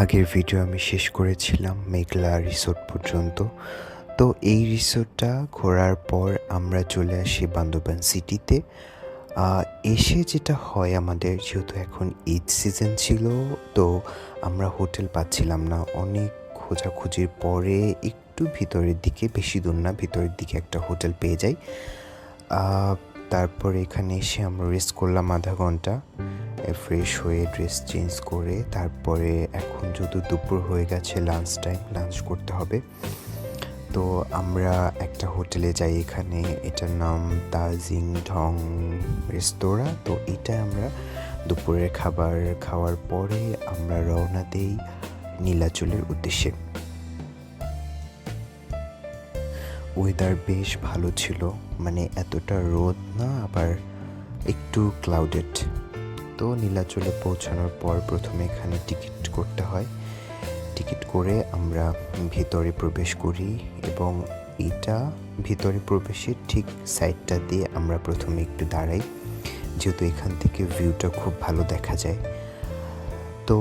আগের ভিডিও আমি শেষ করেছিলাম, মেঘলা রিসোর্ট পর্যন্ত। তো এই রিসোর্টটা ঘোরার পর আমরা চলে আসি বান্দরবান সিটিতে এসে যেটা হয় আমাদের, যেহেতু এখন ঈদ সিজন ছিল, তো আমরা হোটেল পাচ্ছিলাম না। অনেক খোঁজাখুঁজির পরে একটু ভিতরের দিকে, বেশি দূর না, ভিতরের দিকে একটা হোটেল পেয়ে যাই। তারপরে এখানে এসে আমরা রেস্ট করলাম আধা ঘণ্টা। ফ্রেশ হয়ে ড্রেস চেঞ্জ করে তারপরে এখন যেহেতু দুপুর হয়ে গেছে লাঞ্চ টাইম লাঞ্চ করতে হবে। তো আমরা একটা হোটেলে যাই এখানে, এটার নাম তাজিং ঢং রেস্তোরাঁ তো এটা আমরা দুপুরের খাবার খাওয়ার পরে আমরা রওনা দেই নীলাচলের উদ্দেশ্যে। ওয়েদার বেশ ভালো ছিল মানে এতটা রোদ না, আবার একটু ক্লাউডেড তো নীলাচলে পৌঁছানোর পর প্রথমে এখানে টিকিট করতে হয়। টিকিট করে আমরা ভেতরে প্রবেশ করি এবং এটা ভিতরে প্রবেশের ঠিক সাইডটা দিয়ে আমরা প্রথমে একটু দাঁড়াই, যেহেতু এখান থেকে ভিউটা খুব ভালো দেখা যায়। তো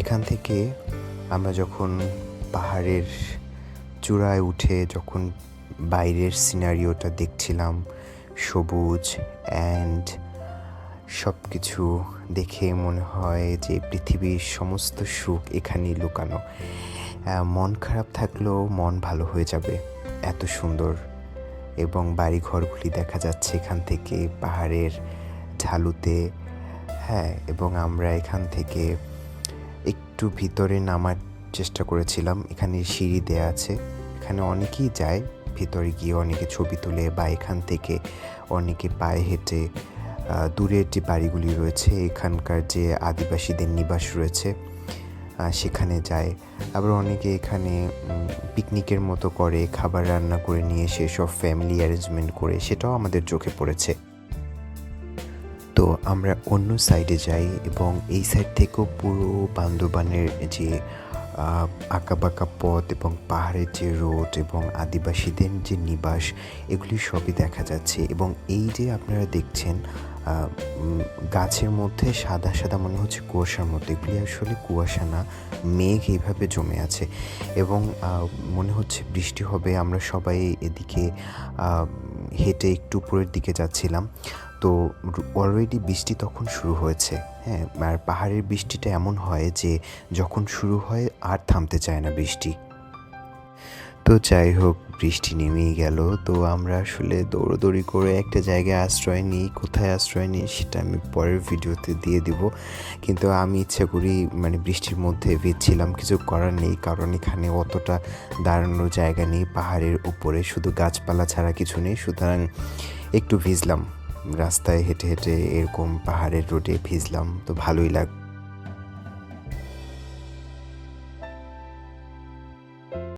এখান থেকে আমরা যখন পাহাড়ের চূড়ায় উঠে যখন বাইরের সিনারিওটা দেখছিলাম, সবুজ অ্যান্ড সব কিছু দেখে মনে হয় যে পৃথিবীর সমস্ত সুখ এখানেই লুকানো। মন খারাপ থাকলেও মন ভালো হয়ে যাবে। এত সুন্দর। এবং বাড়িঘরগুলি দেখা যাচ্ছে এখান থেকে পাহাড়ের ঢালুতে হ্যাঁ এবং আমরা এখান থেকে একটু ভিতরে নামার চেষ্টা করেছিলাম। এখানে সিঁড়ি দেয়া আছে। এখানে অনেকেই যায়। ভিতরে গিয়ে অনেকে ছবি তোলে বা এখান থেকে অনেকে পায়ে হেঁটে দূরের যে বাড়িগুলি রয়েছে, এখানকার যে আদিবাসীদের নিবাস রয়েছে সেখানে যায়। আবার অনেকে এখানে পিকনিকের মতো করে খাবার রান্না করে নিয়ে এসে সব ফ্যামিলি অ্যারেঞ্জমেন্ট করে, সেটাও আমাদের চোখে পড়েছে। তো আমরা অন্য সাইডে যাই এবং এই সাইড থেকেও পুরো বান্দরবানের যে আঁকাবাঁকা পথ এবং পাহাড়ের যে রোড এবং আদিবাসীদের যে নিবাস, এগুলি সবই দেখা যাচ্ছে। এবং এই যে আপনারা দেখছেন গাছের মধ্যে সাদা সাদা মনে হচ্ছে কুয়াশার মতো এগুলি আসলে কুয়াশা না, মেঘ এইভাবে জমে আছে। এবং মনে হচ্ছে বৃষ্টি হবে। আমরা সবাই এদিকে হেঁটে একটু উপরের দিকে যাচ্ছিলাম। তো অলরেডি বৃষ্টি তখন শুরু হয়েছে হ্যাঁ? আর পাহাড়ের বৃষ্টিটা এমন হয় যে যখন শুরু হয় আর থামতে চায় না বৃষ্টি। তো যাই হোক, বৃষ্টি নেমেই গেল। তো আমরা আসলে দৌড়োদৌড়ি করে একটা জায়গায় আশ্রয় নিই। কোথায় আশ্রয় নিই সেটা আমি পরের ভিডিওতে দিয়ে দিব। কিন্তু আমি ইচ্ছা করি মানে বৃষ্টির মধ্যে ভিজছিলাম, কিছু করার নেই। কারণ এখানে অতটা দাঁড়ানোর জায়গা নেই পাহাড়ের উপরে। শুধু গাছপালা ছাড়া কিছু নেই। সুতরাং একটু ভিজলাম। রাস্তায় হেঁটে হেঁটে এরকম পাহাড়ের রোডে ভিজলাম তো ভালোই লাগ